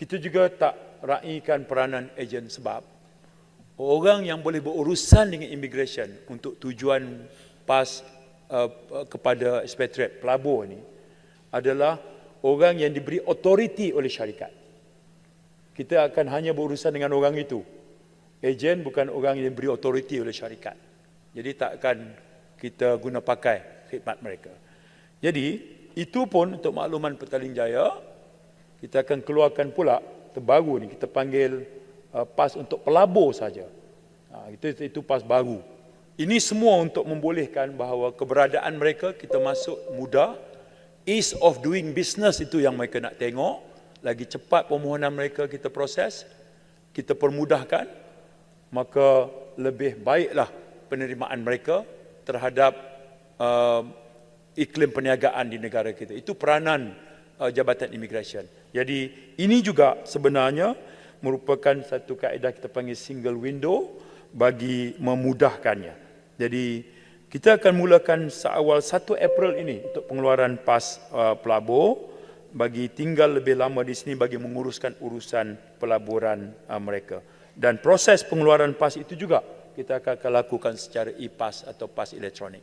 kita juga tak raikan peranan ejen sebab orang yang boleh berurusan dengan immigration untuk tujuan pas uh, kepada expatriate pelabur ni adalah orang yang diberi otoriti oleh syarikat. Kita akan hanya berurusan dengan orang itu. Ejen bukan orang yang diberi otoriti oleh syarikat. Jadi takkan kita guna pakai khidmat mereka. Jadi itu pun untuk makluman Petaling Jaya kita akan keluarkan pula terbaru ni kita panggil uh, pas untuk pelabur saja. Ha, itu itu pas baru. Ini semua untuk membolehkan bahawa keberadaan mereka kita masuk mudah. Ease of doing business itu yang mereka nak tengok. Lagi cepat permohonan mereka kita proses, kita permudahkan, maka lebih baiklah penerimaan mereka terhadap uh, iklim perniagaan di negara kita. Itu peranan uh, Jabatan Immigration. Jadi ini juga sebenarnya merupakan satu kaedah kita panggil single window bagi memudahkannya. Jadi kita akan mulakan seawal 1 April ini untuk pengeluaran pas uh, pelabur bagi tinggal lebih lama di sini bagi menguruskan urusan pelaburan uh, mereka. Dan proses pengeluaran pas itu juga kita akan lakukan secara e-pass atau pas elektronik.